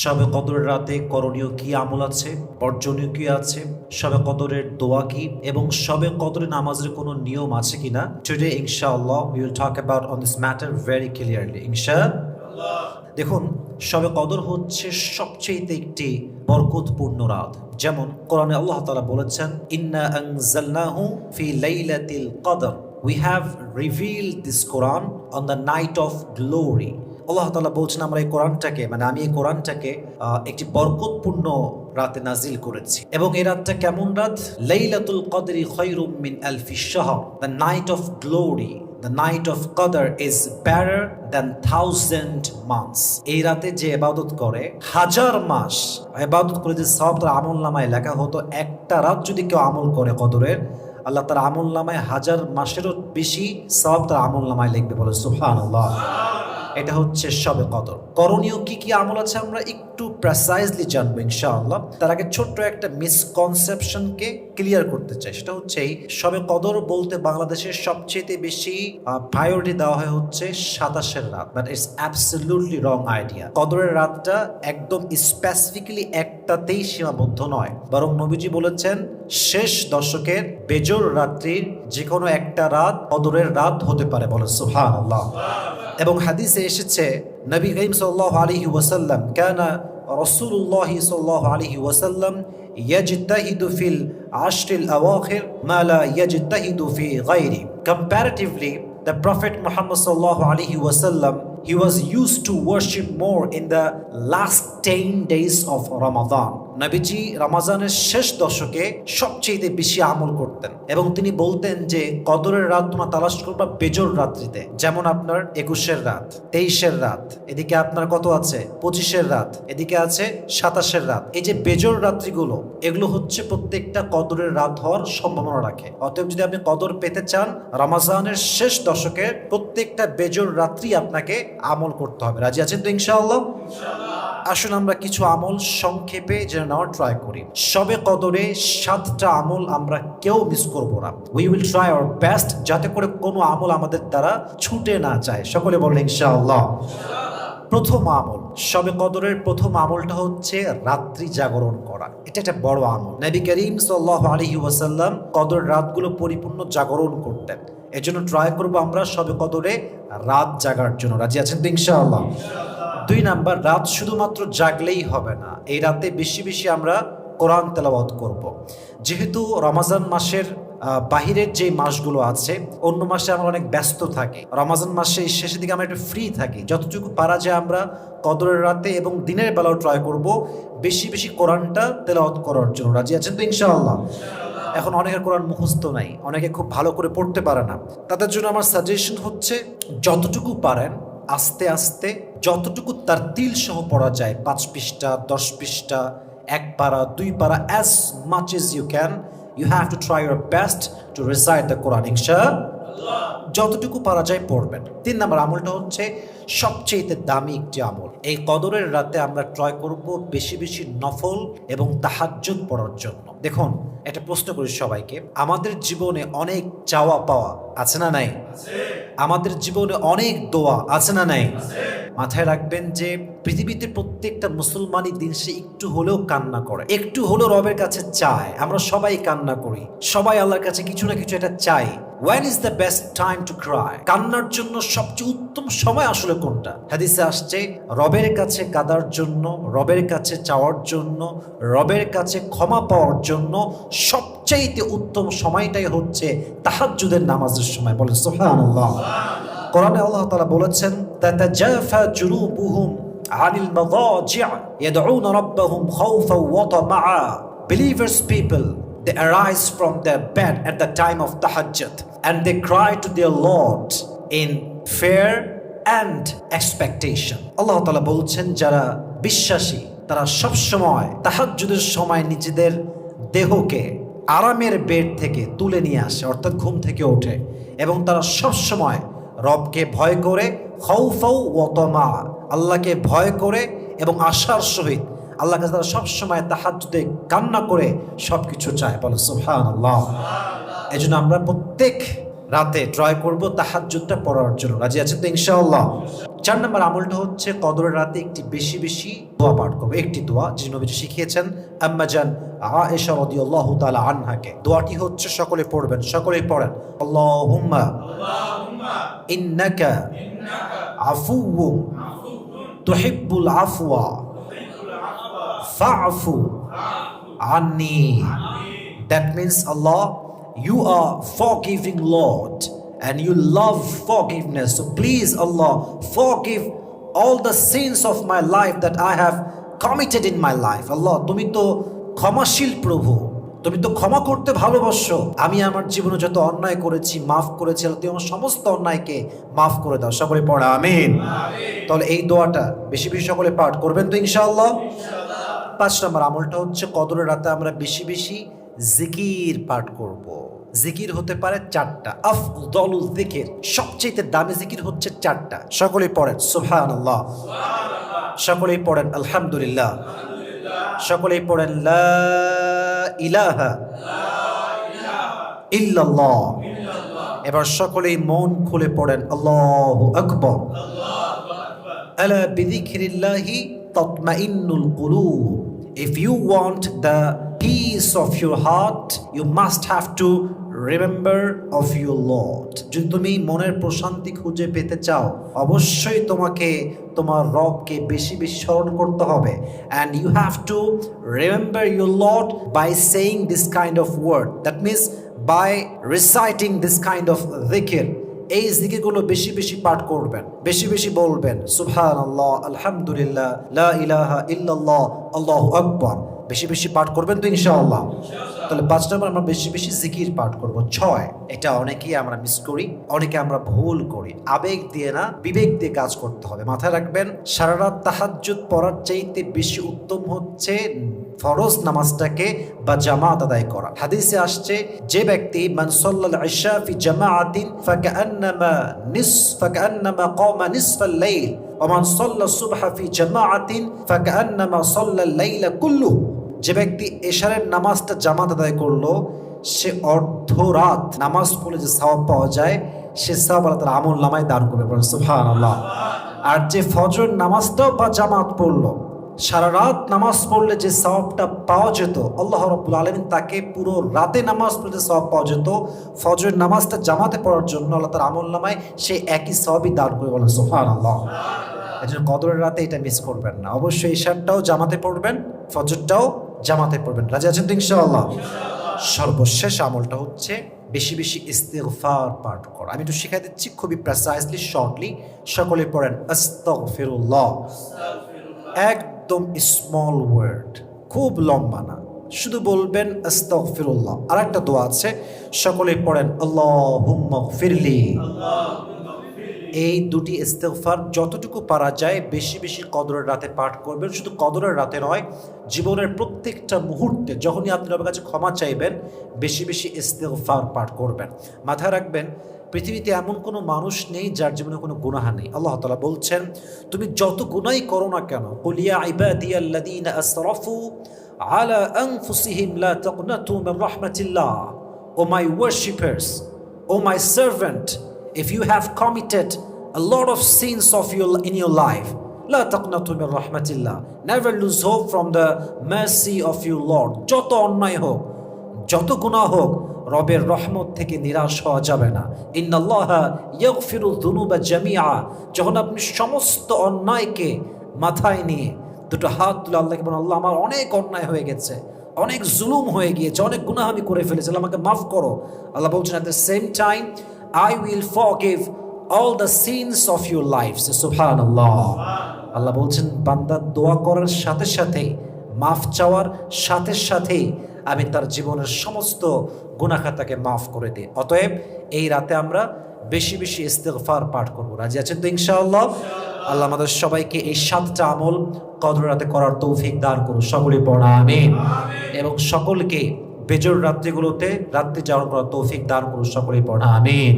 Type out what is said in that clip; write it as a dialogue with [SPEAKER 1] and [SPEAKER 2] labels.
[SPEAKER 1] সবে কদরের রাতে করণীয় কি আমল আছে? বর্জনীয় কি আছে? সবে কদরের দোয়া কি? এবং সবে কদরের নামাজের কোনো নিয়ম আছে কিনা? টুডে ইনশাআল্লাহ we will talk about on this matter very clearly ইনশা দেখুন সবে কদর হচ্ছে সবচেয়ে একটি বরকতপূর্ণ রাত। যেমন কোরআনে আল্লাহ তাআলা বলেছেন, ইন্না আনজালনাহু ফি লাইলাতিল কদর। We have reveal this Quran on the night of glory আল্লাহ তালা বলছেন, আমরা এই কোরআনটাকে মানে আমি এই কোরআনটাকে একটি বরকতপূর্ণ রাতে নাজিল করেছি। এবং এই রাতটা কেমন রাত? লাইলাতুল কদরি খৈরুম মিন আলফি the night of glory the night of Qadr is better than thousand months এই রাতে যে এবাদত করে, হাজার মাস এবাদত করে যে সব তার আমল নামায় লেখা হতো, একটা রাত যদি কেউ আমল করে কদরের, আল্লাহ তার আমল নামায় হাজার মাসেরও বেশি সব তার আমল নামায় লিখবে বলে সুহান এটা হচ্ছে সবে কদর। করণীয় কি কি আমল আছে আমরা একটু প্রেসাইজলি জানব ইনশাআল্লাহ। তার আগে ছোট্ট একটা মিসকনসেপশনকে ক্লিয়ার করতে চাই। সেটা হচ্ছে সবে কদর বলতে বাংলাদেশের সবচেয়ে বেশি প্রায়োরিটি দেওয়া হয় হচ্ছে সাতাশের রাত। But it's absolutely wrong idea কদরের রাতটা একদম স্পেসিফিক্যালি একটাতেই সীমাবদ্ধ নয়। বরং নবীজি বলেছেন, শেষ দশকের বেজোর রাত্রির যে কোনো একটা রাত কদরের রাত হতে পারে বলে সুহান আল্লাহ এবং হাদিসে এসেছে, নবী করিম সাল্লাল্লাহু আলাইহি ওয়াসাল্লাম, কানা رسول الله صلى الله عليه وسلم يجتهد في العشر الأواخر ما لا يجتهد في غيره Comparatively, the Prophet Muhammad صلى الله عليه وسلم he was used to worship more in the last 10 days of Ramadan নবীজি রমাজানের শেষ দশকে সবচেয়ে বেশি আমল করতেন এবং তিনি বলতেন যে, কদরের রাত তোমরা তালাশ করবা বেজর রাত্রিতে। যেমন আপনার একুশের রাত, তেইশের রাত, এদিকে আপনার কত আছে? পঁচিশের রাত, এদিকে আছে সাতাশের রাত। এই যে বেজর রাত্রিগুলো, এগুলো হচ্ছে প্রত্যেকটা কদরের রাত হওয়ার সম্ভাবনা রাখে। অতএব যদি আপনি কদর পেতে চান, রমাজানের শেষ দশকে প্রত্যেকটা বেজর রাত্রি আপনাকে আমল করতে হবে। রাজি আছেন তো ইনশাআল্লাহ? আসুন আমরা কিছু আমল সংক্ষেপে জেনে নেওয়ার ট্রাই করি। সবে কদরে সাতটা আমল আমরা কেউ মিস করব না। We will try our best যাতে করে কোনো আমল আমাদের দ্বারা ছুটে না যায়। সকলে বলেন ইনশাআল্লাহ। প্রথম আমল, সবে কদরের প্রথম আমলটা হচ্ছে রাত্রি জাগরণ করা। এটা একটা বড় আমল। নবী করিম সাল্লাল্লাহু আলাইহি ওয়াসাল্লাম কদর রাতগুলো পরিপূর্ণ জাগরণ করতেন। এজন্য ট্রাই করব আমরা সবে কদরে রাত জাগার জন্য। রাজি আছেন তো ইনশাআল্লাহ? দুই নাম্বার, রাত শুধুমাত্র জাগলেই হবে না। এই রাতে বেশি বেশি আমরা কোরআন তেলাওয়াত করব। যেহেতু রমাজান মাসের বাহিরের যে মাসগুলো আছে, অন্য মাসে আমরা অনেক ব্যস্ত থাকি। রমাজান মাসে শেষের দিকে আমরা একটু ফ্রি থাকি। যতটুকু পারা যায় আমরা কদরের রাতে এবং দিনের বেলাও ট্রাই করব বেশি বেশি কোরআনটা তেলাওয়াত করার জন্য। রাজি আছেন তো ইনশাআল্লাহ? এখন অনেকের কোরআন মুখস্থ নাই, অনেকে খুব ভালো করে পড়তে পারে না। তাদের জন্য আমার সাজেশন হচ্ছে, যতটুকু পারেন, আস্তে আস্তে যতটুকু তার তিল সহ পড়া যায় পাঁচ পৃষ্ঠা দশ পৃষ্ঠা এক পারা দুই পারা as much as you can you have to try your best to recite the Quran ইনশা যতটুকু পারা যায় পড়বেন। তিন নম্বর আমলটা হচ্ছে সবচেয়ে দামি একটি আমল। এই কদরের রাতে আমরা ট্রাই করব বেশি বেশি নফল এবং তাহাজ্জুদ পড়ার জন্য। দেখুন একটা প্রশ্ন করি সবাইকে আমাদের জীবনে অনেক চাওয়া পাওয়া আছে না নাই? আমাদের জীবনে অনেক দোয়া আছে না নাই? মাথায় রাখবেন যে পৃথিবীতে প্রত্যেকটা মুসলমানই দিন সে একটু হলেও কান্না করে। একটু হলেও রবের কাছে চায়। আমরা সবাই কান্না করি। সবাই আল্লাহর কাছে কিছু না কিছু এটা চাই one is the best time to cry কান্নার জন্য সবচেয়ে উত্তম সময় আসলে কোনটা? হাদিসে আসছে, রবের কাছে কাদার জন্য, রবের কাছে চাওয়ার জন্য, রবের কাছে ক্ষমা পাওয়ার জন্য সবচাইতে উত্তম সময়টাই হচ্ছে তাহাজ্জুদের নামাজের সময়। বলে সুবহানাল্লাহ। কোরআনে আল্লাহ তালা বলেছেন, তাতাজাফা জুনুবুহুম আনিল মাদাজি' ইয়াদউনা রাব্বাহুম খাওফা ওয়া তামাআ believers people, they arise from their bed at the time of tahajjud and they cry to their lord in fear and expectation. আল্লাহ তাআলা বলছেন, যারা বিশ্বাসী, তারা সব সময় তাহাজ্জুদের সময় নিজেদের দেহকে আরামের বেড থেকে তুলে নিয়ে আসে, অর্থাৎ ঘুম থেকে ওঠে, এবং তারা সব সময় রবকে ভয় করে খৌফাউ ওতমা আল্লাহকে ভয় করে এবং আশার সহিত আল্লাহ কাছে তারা সবসময় তাহাজুদে কান্না করে সব কিছু চায়। বলে সুহান আল্লাহ এই জন্য আমরা প্রত্যেক রাতে ট্রাই করব তাহাজ্জুদটা পড়ার জন্য। রাজি আছে তো ইনশাআল্লাহ? চার নম্বর আমলটা হচ্ছে কদরের রাতে একটি বেশি বেশি দোয়া পাঠ করব। একটি দোয়া যিনি নবীজি শিখিয়েছেন আম্মাজান আয়েশা রাদিয়াল্লাহু তাআলা আনহাকে। দোয়াটি হচ্ছে সকলে পড়বেন সকলে পড়েন। আল্লাহুম্মা ইন্নাকা আফুউম তুহিব্বুল আফওয়া ফাআফু আন্নি That means, Allah, you are forgiving Lord and you love forgiveness. So please, Allah, forgive all the sins of my life that I have committed in my life. Allah, তুমি তো ক্ষমাশীল প্রভু তুমি তো ক্ষমা করতে ভালোবাসো। আমি আমার জীবনে যত অন্যায় করেছি মাফ করেছি তুমি আমার সমস্ত অন্যায়কে মাফ করে দাও। সকলে পড়া আমিন। তাহলে এই দোয়াটা বেশি বেশি সকলে পাঠ করবেন তো ইনশাআল্লাহ? পাঁচ নম্বর আমলটা হচ্ছে কদরের রাতে আমরা বেশি বেশি জিকির পাঠ করব। জিকির হতে পারে চারটা। আফদল জিকির সবচেয়ে দামি জিকির হচ্ছে চারটা। সকলেই পড়েন সুবহান আল্লাহ সকলেই পড়েন আলহামদুলিল্লাহ। সকলেই পড়েন লা ইলাহা ইল্লাল্লাহ। এবার সকলেই মন খুলে পড়েন, আল্লাহ আকবর। আলা বিযিকরিল্লাহি তাতমাইন্নুল কুলুব। If you want the peace of your heart you must have to remember of your lord যদি তুমি মনের প্রশান্তি খুঁজে পেতে চাও অবশ্যই তোমাকে তোমার রবকে বেশি বেশি স্মরণ করতে হবে and you have to remember your lord by saying this kind of word that means by reciting this kind of dhikr এই জিকিরগুলো বেশি বেশি পাঠ করবেন বেশি বেশি বলবেন সুবহান আল্লাহ আলহামদুলিল্লাহ লা ইলাহা ইল্লাল্লাহ আল্লাহু আকবার বেশি বেশি পাঠ করবেন তো ইনশাআল্লাহ। তাহলে পাঁচ নম্বর আমরা বেশি বেশি জিকির পাঠ করব। ছয়, এটা অনেকেই আমরা মিস করি, অনেকে আমরা ভুল করি। আবেগ দিয়ে না, বিবেক দিয়ে কাজ করতে হবে। মাথায় রাখবেন সারা রাত পড়ার চাইতে বেশি উত্তম হচ্ছে ফরজ নামাজটাকে বা জামাত আদায় করা। হাদিসে আসছে, যে ব্যক্তি, মান সাল্লাল ইশা ফি জামাআতিন ফাকান্নামা নিস ফাকান্নামা কামা নিসফাল লাইল। ওয়া মান সাল্লা সুবহা ফি জামাআতিন ফাকান্নামা সাল্লাল লাইলা কুল্লুহু। যে ব্যক্তি এশারের নামাজটা জামাত আদায় করল, সে অর্ধ রাত নামাজ পড়লে যে সওয়াব পাওয়া যায়, সে সওয়াব আল্লাহ তাআলা আমল নামায় দান করবে বলেন সুফান আল্লাহ আর যে ফজর নামাজটাও বা জামাত পড়ল, সারা রাত নামাজ পড়লে যে সওয়াবটা পাওয়া যেত, আল্লাহ রব্বুল আলমিন তাকে পুরো রাতে নামাজ পড়লে সওয়াব পাওয়া যেত, ফজরের নামাজটা জামাতে পড়ার জন্য আল্লাহ তার আমল নামায় সে একই সবই দান করে বলেন সোফান আল্লাহ জন্য কদরের রাতে এটা মিস করবেন না। অবশ্যই ঈশানটাও জামাতে পড়বেন, ফজরটাও জামাতে পড়বেন। রাজি আছেন তো ইনশাআল্লাহ? সর্বশেষ আমলটা হচ্ছে বেশি বেশি ইস্তেগফার পাঠ করা। আমি একটু শিখাই দিচ্ছি খুবই প্রেসাইসলি শর্টলি সকলে পড়েন, আস্তাগফিরুল্লাহ। একদম স্মল ওয়ার্ড খুব লম্বা না। শুধু বলবেন, আস্তাগফিরুল্লাহ। আর একটা দোয়া আছে, সকলে পড়েন আল্লাহুম্মা ফিরলি এই দুটি ইস্তেগফার যতটুকু পারা যায়, বেশি বেশি কদরের রাতে পাঠ করবেন। শুধু কদরের রাতে নয়, জীবনের প্রত্যেকটা মুহূর্তে যখনই আপনি রবের কাছে ক্ষমা চাইবেন, বেশি বেশি ইস্তেগফার পাঠ করবেন। মাথায় রাখবেন, পৃথিবীতে এমন কোনো মানুষ নেই যার জীবনে কোনো গুনাহ নেই। আল্লাহ তালা বলছেন, তুমি যত গুনাই করো না কেন কুলিয়া ইবাদিয়াল্লাযীনা আসরাফু আলা আনফুসিহিম লা তাকনাতু মিন রাহমাতিল্লাহ, O my worshippers, O my servant if you have committed a lot of sins of your in your life لا تقنطوا من رحمة الله never lose hope from the mercy of your Lord যত অন্যায় হোক যত গুনাহ হোক রবের রহমত থেকে নিরাশ হওয়া যাবে না ইন্নাল্লাহা ইয়াগফিরু যুনুবা জামিআ যখন আপনি সমস্ত অন্যায়কে মাথায় নিয়ে দুটো হাত তুলে আল্লাহকে বলেন আল্লাহ আমার অনেক অন্যায় হয়ে গেছে অনেক জুলুম হয়ে গিয়েছে অনেক গুনাহ আমি করে ফেলেছি আল্লাহ আমাকে মাফ করো আল্লাহ বলছেন at the same time I will forgive all the sins of your lives. Subhanallah. আল্লাহ বলছেন বান্দা দোয়া করার সাথে সাথে মাফ চাওয়ার সাথে সাথে আমি তার জীবনের সমস্ত গুণাখাতাকে মাফ করে দিই। অতএব এই রাতে আমরা বেশি বেশি ইস্তেগফার পাঠ করব। রাজি আছেন তো ইনশাআল্লাহ? আল্লাহ আমাদের সবাইকে এই সাতটা আমল কদর রাতে করার তৌফিক দান করুন। সকলে পড়া আমি এবং সকলকে বেজর রাত্রিগুলোতে রাত্রি যাওয়ার করার তৌফিক দান করুন সকলেই পড়া। আমিন।